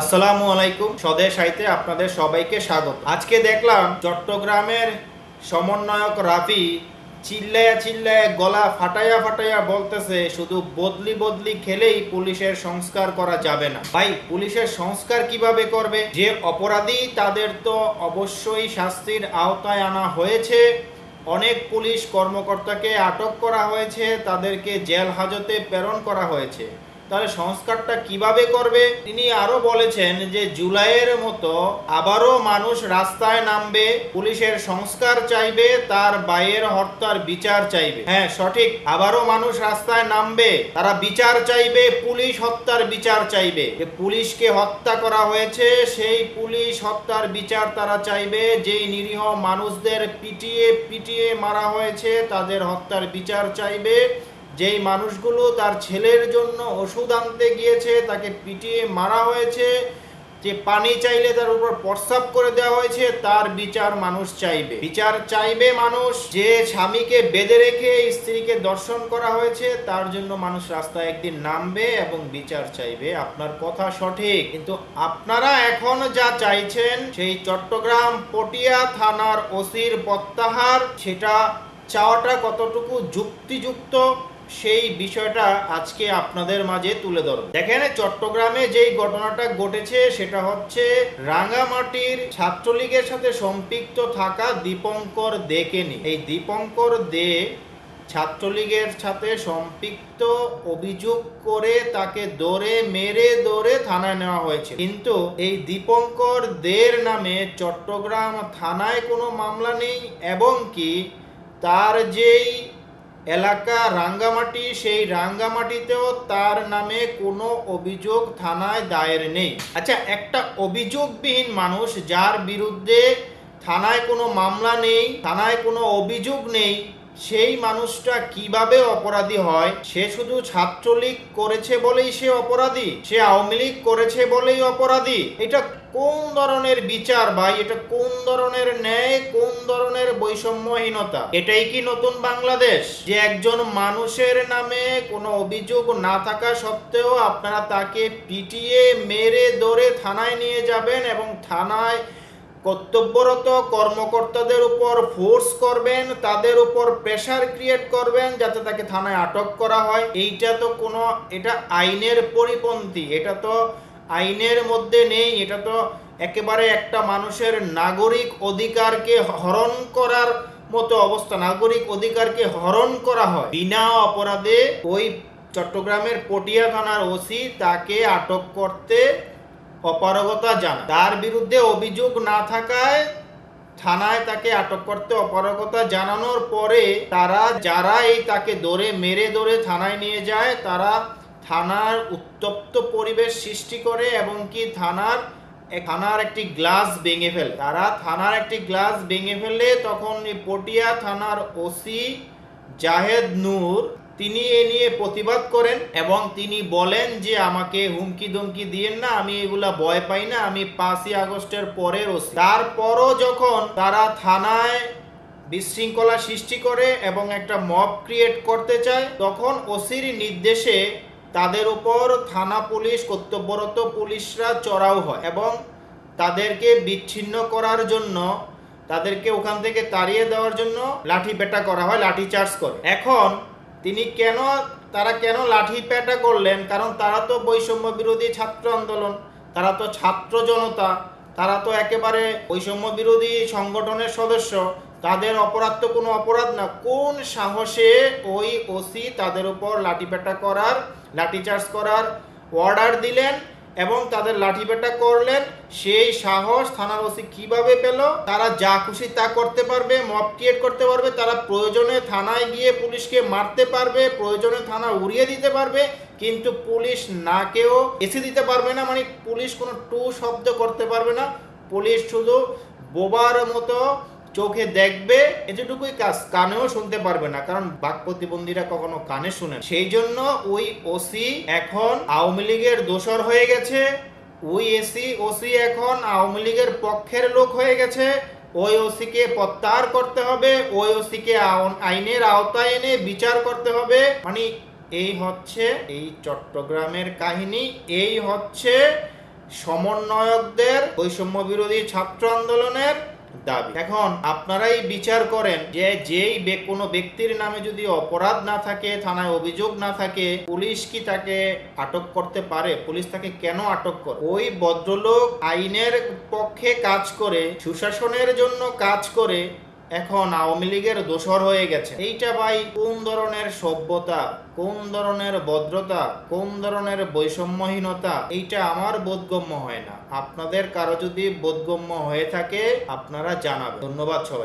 আসসালামু আলাইকুম, স্বদেশ আইতে আপনাদের সবাইকে স্বাগত। আজকে দেখলাম চট্টগ্রামের সমন্বয়ক রাফি চিল্লায়া চিল্লায়া গলা ফাটাইয়া ফাটাইয়া বলতেছে, শুধু বদলি বদলি খেলেই পুলিশের সংস্কার করা যাবে না। ভাই, পুলিশের সংস্কার কীভাবে করবে? যে অপরাধী তাদের তো অবশ্যই শাস্তির আওতায় আনা হয়েছে। অনেক পুলিশ কর্মকর্তাকে আটক করা হয়েছে, তাদেরকে জেল হাজতে প্রেরণ করা হয়েছে। তাহলে সংস্কারটা কীভাবে করবে? তিনি আরও বলেছেন যে জুলাইয়ের মতো আবারও মানুষ রাস্তায় নামবে, পুলিশের সংস্কার চাইবে, তার বাইয়ের হত্যার বিচার চাইবে। হ্যাঁ সঠিক। আবারও মানুষ রাস্তায় নামবে, তারা বিচার চাইবে, পুলিশ হত্যার বিচার চাইবে। যে পুলিশকে হত্যা করা হয়েছে, সেই পুলিশ হত্যার বিচার তারা চাইবে। যেই নিরীহ মানুষদের পিটিয়ে পিটিয়ে মারা হয়েছে, তাদের হত্যার বিচার চাইবে। যেই মানুষগুলো তার ছেলের জন্য ওষুধ আনতে গিয়েছে, তাকে পিটিয়ে মারা হয়েছে, যে পানি চাইলে তার উপর প্রস্রাব করে দেওয়া হয়েছে, তার বিচার মানুষ চাইবে। বিচার চাইবে মানুষ, যে স্বামীকে বেঁধে রেখে স্ত্রীকে দর্শন করা হয়েছে, তার জন্য মানুষ রাস্তায় একদিন নামবে এবং বিচার চাইবে। আপনার কথা সঠিক, কিন্তু আপনারা এখন যা চাইছেন, সেই চট্টগ্রাম পটিয়া থানার ওসির প্রত্যাহার, সেটা চাওয়াটা কতটুকু যুক্তিযুক্ত? সেই বিষয়টা আজকে আপনাদের মাঝে তুলে ধরব। দেখেন, চট্টগ্রামে যেই ঘটনাটা ঘটেছে, সেটা হচ্ছে রাঙ্গামাটির ছাত্রলীগের সাথে সম্পৃক্ত থাকা দীপঙ্কর দেকে নি এই দীপঙ্কর দে ছাত্রলীগের সাথে সম্পৃক্ত অভিযোগ করে তাকে দৌড়ে মেরে দৌড়ে থানায় নেওয়া হয়েছে। কিন্তু এই দীপঙ্কর দের নামে চট্টগ্রাম থানায় কোনো মামলা নেই, এবং কি তার যেই এলাকা রাঙ্গামাটি, সেই রাঙ্গামাটিতেও তার নামে কোনো অভিযোগ থানায় দায়ের নেই। আচ্ছা একটা অভিযোগবিহীন মানুষ যার বিরুদ্ধে থানায় কোনো মামলা নেই, থানায় কোনো অভিযোগ নেই সেই মানুষটা কীভাবে অপরাধী হয়? সে শুধু ছাত্রলীগ করেছে বলেই সে অপরাধী? সে আওয়ামী লীগ করেছে বলেই অপরাধী? এটা কোন ধরনের বিচার ভাই? এটা কোন ধরনের ন্যায়? কোন ধরনের বৈষম্যহীনতা? এটাই কি নতুন বাংলাদেশ? যে একজন মানুষের নামে কোনো অভিযোগ না থাকা সত্ত্বেও আপনারা তাকে পিটিয়ে মেরে ধরে থানায় নিয়ে যাবেন এবং থানায় কর্তব্যরত কর্মকর্তাদের উপর ফোর্স করবেন, তাদের উপর প্রেশার ক্রিয়েট করবেন যাতে তাকে থানায় আটক করা হয়। এইটা তো কোনো, এটা আইনের পরিপন্থী, এটা তো আইনের মধ্যে নেই, এটা তো একেবারে একটা মানুষের নাগরিক অধিকারকে হরণ করার মতো অবস্থা, নাগরিক অধিকারকে হরণ করা হয়। বিনা অপরাধে ওই চট্টগ্রামের পটিয়া থানার ওসি তাকে আটক করতে অপারগতা জানায় তার বিরুদ্ধে অভিযোগ না থাকায় থানায় তাকে আটক করতে অপারগতা জানানোর পরে তারা যারা এই তাকে দৌড়ে মেরে দৌড়ে থানায় নিয়ে যায়, তারা থানার উত্তপ্ত পরিবেশ সৃষ্টি করে এবং কি থানার থানার একটি গ্লাস ভেঙে ফেলে। তারা থানার একটি গ্লাস ভেঙে ফেলে, তখন পটিয়া থানার ওসি জাহেদ নূর তিনি এ নিয়ে প্রতিবাদ করেন এবং তিনি বলেন যে আমাকে হুমকি ধমকি দিয়েন না, আমি এগুলা ভয় পাই না, আমি পাঁচই আগস্টের পরের তারপরও যখন তারা থানায় বিশৃঙ্খলা সৃষ্টি করে এবং একটা মব ক্রিয়েট করতে চায়, তখন ওসির নির্দেশে তাদের উপর থানা পুলিশ, কর্তব্যরত পুলিশরা চড়াও হয় এবং তাদেরকে বিচ্ছিন্ন করার জন্য, তাদেরকে ওখান থেকে তাড়িয়ে দেওয়ার জন্য লাঠি পেটা করা হয়, লাঠি চার্জ করে। এখন তিনি কেন, তারা কেন লাঠি পেটা করলেন? কারণ তারা তো বৈষম্য বিরোধী ছাত্র আন্দোলন, তারা তো ছাত্র জনতা, তারা তো একেবারে বৈষম্য বিরোধী সংগঠনের সদস্য, তাদের অপরাধ তো কোনো অপরাধ না। কোন সাহসে ওই ওসি তাদের উপর লাঠিপেটা করার লাঠিচার্জ করার অর্ডার দিলেন? এবং তাদের লাঠিপেটা করলেন। সেই সাহস থানার ওসি কীভাবে পেল? তারা যা খুশি তা করতে পারবে, মব ক্রিয়েট করতে পারবে, তারা প্রয়োজনে থানায় গিয়ে পুলিশকে মারতে পারবে, প্রয়োজনে থানা উড়িয়ে দিতে পারবে, কিন্তু পুলিশ না কেউ এসে দিতে পারবে না। মানে পুলিশ কোনো টু শব্দ করতে পারবে না। পুলিশ শুধু বোবার মতো চোখে দেখবে, এতটুকুই কাজ। কানেও শুনতে পারবে না, কারণ বাক প্রতিবন্ধীরা কখনো কানে শুনে সেই জন্য ওই ওসি এখন আওয়ামী লীগের দোসর হয়ে গেছে, ওই এসি ওসি এখন আওয়ামী লীগের পক্ষের লোক হয়ে গেছে। ওই ওসিকে প্রত্যাহার করতে হবে, ওই ওসিকে আইনের আওতায় এনে বিচার করতে হবে। মানে এই হচ্ছে এই চট্টগ্রামের কাহিনী, এই হচ্ছে সমন্বয়কদের বৈষম্য বিরোধী ছাত্র আন্দোলনের দাবি। এখন আপনারাই বিচার করেন যে যেই কোনো ব্যক্তির নামে যদি অপরাধ না থাকে, থানায় অভিযোগ না থাকে, পুলিশ কি তাকে আটক করতে পারে? পুলিশ তাকে কেন আটক করে? ওই ভদ্রলোক আইনের পক্ষে কাজ করে, সুশাসনের জন্য কাজ করে এখন আওয়ামী লীগের দোসর হয়ে গেছে। এইটা ভাই কোন ধরনের সভ্যতা, কোন ধরনের ভদ্রতা, কোন ধরনের বৈষম্যহীনতা, এইটা আমার বোধগম্য হয় না। আপনাদের কারও যদি বোধগম্য হয়ে থাকে, আপনারা জানাবেন। ধন্যবাদ সবাই